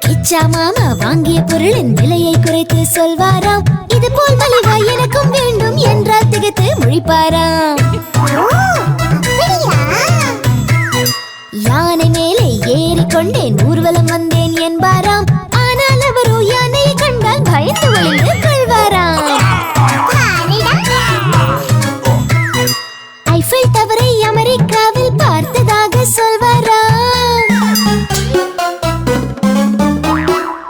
கிச்சா மாமா வாங்கிய பொருளின் விலையை குறைத்து சொல்வாராம். இது போல் மலிவா எனக்கும் வேண்டும் என்றால் திகைத்து முழிப்பாராம். யானை மேலே ஏறிக்கொண்டேன் ஊர்வலம் வந்தேன் என்பாராம். ஐஃபில் டவரை அமெரிக்காவில் பார்த்ததாக சொல்வாரா?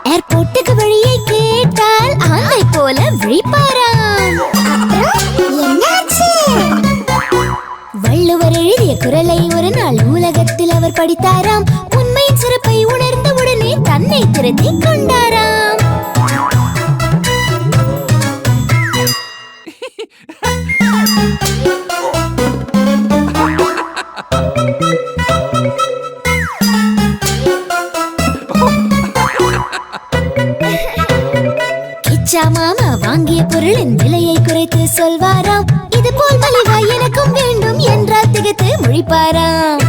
ஏர்போர்ட்டுக்கு வழியை கேட்டால் ஆந்தை போல விழிப்பாராம். வள்ளுவர் எழுதிய குரலை ஒரு நாள் நூலகத்தில் அவர் படித்தாராம். உண்மையின் சிறப்பை உணர்ந்த உடனே தன்னை திருத்தி கொண்டாராம். கிச்சா மாமா வாங்கிய பொருளின் விலையை குறைத்து சொல்வாராம். இது போல் மலிவா எனக்கும் வேண்டும் என்றால் திகைத்து முழிப்பாராம்.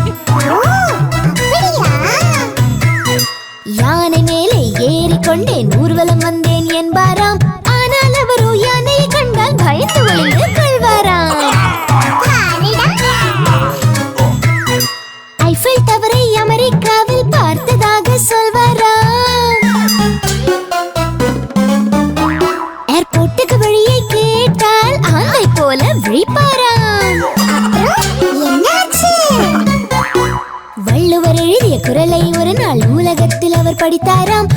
யானை மேலே ஏறிக்கொண்டேன் ஊர்வலம் வந்தேன் என்பாராம். ஆனால் அவரோ யானையை கண்டால் பயந்து ஒளிந்து கொள்வாராம். ஐஃபில் டவரை அமெரிக்காவில் பார்த்ததாக சொல்வாராம். வள்ளுவர் எழுதிய குரலை ஒரு நாள் நூலகத்தில் அவர் படித்தாராம்.